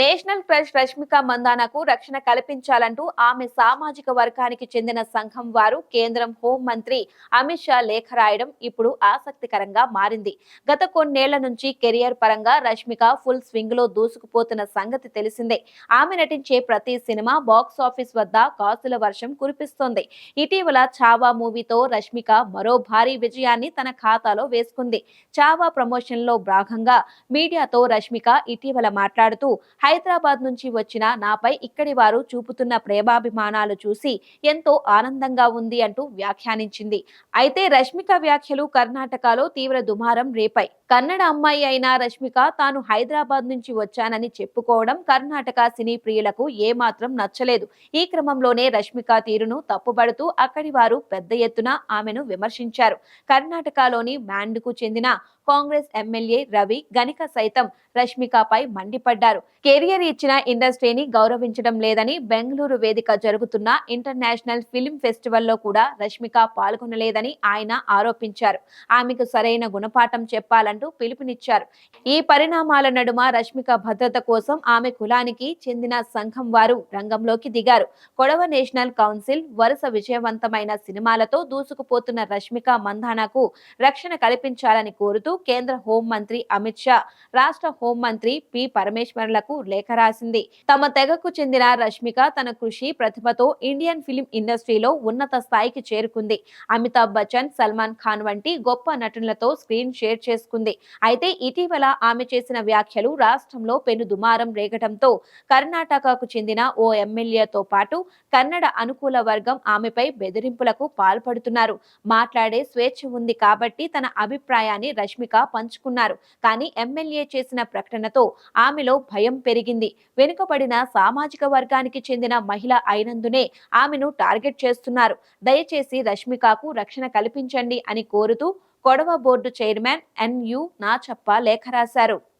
National crush Rashmika మందానకు రక్షణ కల్పించాలంటూ ఆమె సామాజిక వర్గానికి చెందిన సంఘం వారు కేంద్రం హోం మంత్రి అమిత్ షా లేఖ రాయడం ఇప్పుడు ఆసక్తికరంగా మారింది. గత కొన్నేళ్ళ నుంచి కెరియర్ పరంగా రష్మిక ఫుల్ స్వింగ్లో దూసుకుపోతున్న సంగతి తెలిసిందే. ఆమె నటించే ప్రతి సినిమా బాక్స్ ఆఫీస్ వద్ద కాసుల వర్షం కురిపిస్తోంది. ఇటీవల చావా మూవీతో రష్మిక మరో భారీ విజయాన్ని తన ఖాతాలో వేసుకుంది. చావా ప్రమోషన్లో భాగంగా మీడియాతో రష్మిక ఇటీవల మాట్లాడుతూ హైదరాబాద్ నుంచి వచ్చిన నాపై ఇక్కడి వారు చూపుతున్న ప్రేమాభిమానాలు చూసి ఎంతో ఆనందంగా ఉంది అంటూ వ్యాఖ్యానించింది. అయితే రష్మిక వ్యాఖ్యలు కర్ణాటకలో తీవ్ర దుమారం రేపాయి కన్నడ అమ్మాయి అయిన రష్మిక తాను హైదరాబాద్ నుంచి వచ్చానని చెప్పుకోవడం కర్ణాటక సినీ ప్రియులకు ఏమాత్రం నచ్చలేదు. ఈ క్రమంలోనే రష్మిక తీరును తప్పుబడుతూ అక్కడి వారు పెద్ద ఎత్తున ఆమెను విమర్శించారు. కర్ణాటకలోని మ్యాండ్కు చెందిన కాంగ్రెస్ ఎమ్మెల్యే రవి గనిక సైతం రష్మికపై మండిపడ్డారు. కెరియర్ ఇచ్చిన ఇండస్ట్రీని గౌరవించడం లేదని బెంగళూరు వేదిక జరుగుతున్న ఇంటర్నేషనల్ ఫిల్మ్ ఫెస్టివల్లో కూడా రష్మిక పాల్గొనలేదని ఆయన ఆరోపించారు. ఆమెకు సరైన గుణపాఠం చెప్పాలని చెప్పాలంటూ పిలుపునిచ్చారు. ఈ పరిణామాల నడుమ రష్మిక భద్రత కోసం ఆమె కులానికి చెందిన సంఘం వారు రంగంలోకి దిగారు. కొడవ నేషనల్ కౌన్సిల్ వరుస విజయవంతమైన సినిమాలతో దూసుకుపోతున్న రష్మిక మంధానకు రక్షణ కల్పించాలని కోరుతూ కేంద్ర హోంమంత్రి అమిత్ షా రాష్ట్ర హోంమంత్రి పి. పరమేశ్వర్లకు లేఖ రాసింది. తమ తెగకు చెందిన రష్మిక తన కృషి ప్రతిభతో ఇండియన్ ఫిలిం ఇండస్ట్రీలో ఉన్నత స్థాయికి చేరుకుంది. అమితాబ్ బచ్చన్ సల్మాన్ ఖాన్ వంటి గొప్ప నటులతో స్క్రీన్ షేర్ చేసుకుంది. అయితే ఇటీవల ఆమె చేసిన వ్యాఖ్యలు రాష్ట్రంలో పెను దుమారం రేగటంతో కర్ణాటకకు చెందిన ఓ ఎమ్మెల్యేతో పాటు కన్నడ అనుకూల వర్గం ఆమెపై బెదిరింపులకు పాల్పడుతున్నారు. మాట్లాడే స్వేచ్ఛ ఉంది కాబట్టి తన అభిప్రాయాన్ని రష్మిక పంచుకున్నారు. కానీ ఎమ్మెల్యే చేసిన ప్రకటనతో ఆమెలో భయం పెరిగింది. వెనుకబడిన సామాజిక వర్గానికి చెందిన మహిళ అయినందునే ఆమెను టార్గెట్ చేస్తున్నారు. దయచేసి రష్మికకు రక్షణ కల్పించండి అని కోరుతూ Kodava board chairman N U Nachappa లేఖ రాశారు.